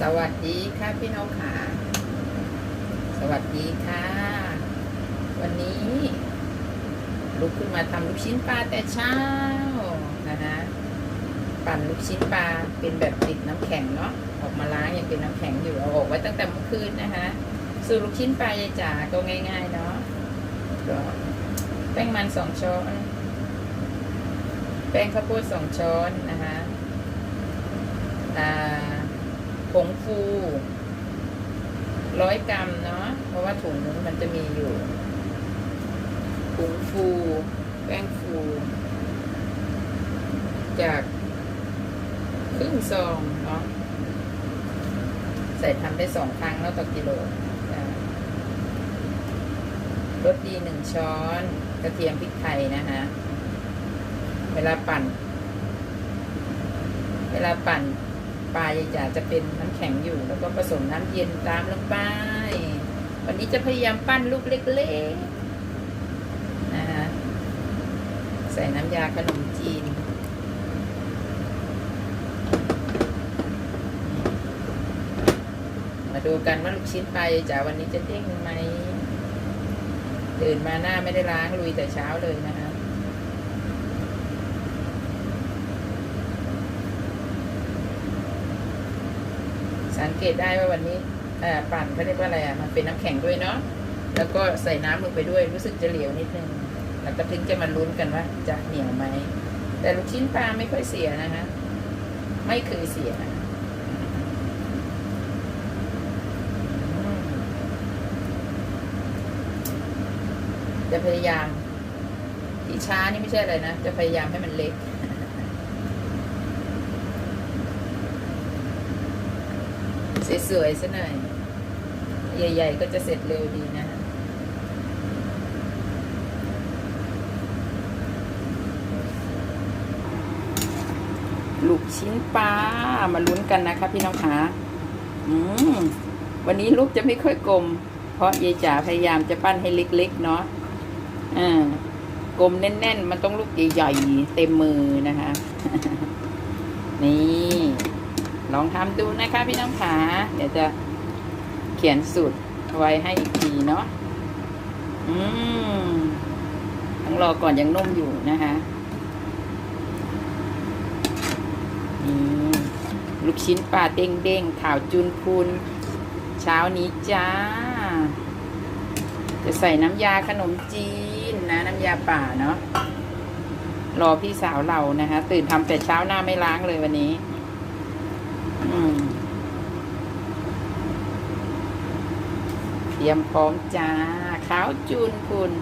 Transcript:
สวัสดีค่ะพี่น้องค่ะสวัสดีค่ะ วันนี้ ลุกขึ้นมาทำลูกชิ้นปลาแต่เช้านะคะปั่นลูกชิ้นปลาเป็นแบบติดน้ำแข็งเนาะออกมาล้างยังเป็นน้ำแข็งอยู่เอาออกไว้ตั้งแต่เมื่อคืนนะคะสูตรลูกชิ้นปลายายจ๋าก็ง่ายๆเนาะก็แป้งมันสองช้อน แป้งข้าวโพดสองช้อนนะคะอ่า ผงฟูร้อยกรัมเนาะเพราะว่าถุงนึงมันจะมีอยู่ผงฟูแป้งฟู จากครึ่งซองเนาะใส่ทำได้สองครั้งแล้วต่อกิโลรสดีหนึ่งช้อน กระเทียมพริกไทยนะคะเวลาปั่น เวลาปั่น ปลายจ๋าจะเป็นน้ำแข็งอยู่ แล้วก็ผสมน้ำเย็นตามลงไป วันนี้จะพยายามปั้นลูกเล็กๆนะคะใส่น้ำยาขนมจีนมาดูกันว่าลูกชิ้นปลายจ๋าวันนี้จะเด้งไหมตื่นมาหน้าไม่ได้ล้างลุยแต่เช้าเลยนะคะ สังเกตได้ว่าวันนี้ปั่นเขาเรียกว่าอะไรอะมันเป็นน้ำแข็งด้วยเนาะแล้วก็ใส่น้ำลงไปด้วยรู้สึกจะเหลวนิดนึงแล้วก็ถึงจะมาลุ้นกันว่าจะเหนียวไหมแต่ลูกชิ้นปลาไม่ค่อยเสียนะคะไม่เคยเสียจะพยายามที่ช้านี่ไม่ใช่อะไรนะ จะพยายามให้มันเล็ก สวยๆซะหน่อยใหญ่ ๆ ก็จะเสร็จเร็วดีนะลูกชิ้นปลามาลุ้นกันนะคะพี่น้องขาอืมวันนี้ลูกจะไม่ค่อยกลม เพราะยายจ๋าพยายามจะปั้นให้เล็กๆเนาะอ่ากลมแน่น ๆ มันต้องลูกใหญ่ๆเต็มมือนะคะ นี่ ลองทำดูนะคะพี่น้องขาเดี๋ยวจะเขียนสูตรไว้ให้อีกทีเนาะอืมต้องรอก่อนยังนุ่มอยู่นะคะนี่ลูกชิ้นปลาเด้งเด้งข่าวจุนพูนเช้านี้จ้า จะใส่น้ำยาขนมจีนนะ น้ำยาป่าเนาะรอพี่สาวเรานะคะ ตื่นทำแต่เช้าหน้าไม่ล้างเลยวันนี้ เตรียมพร้อมจ้า ขาวจูนคุณ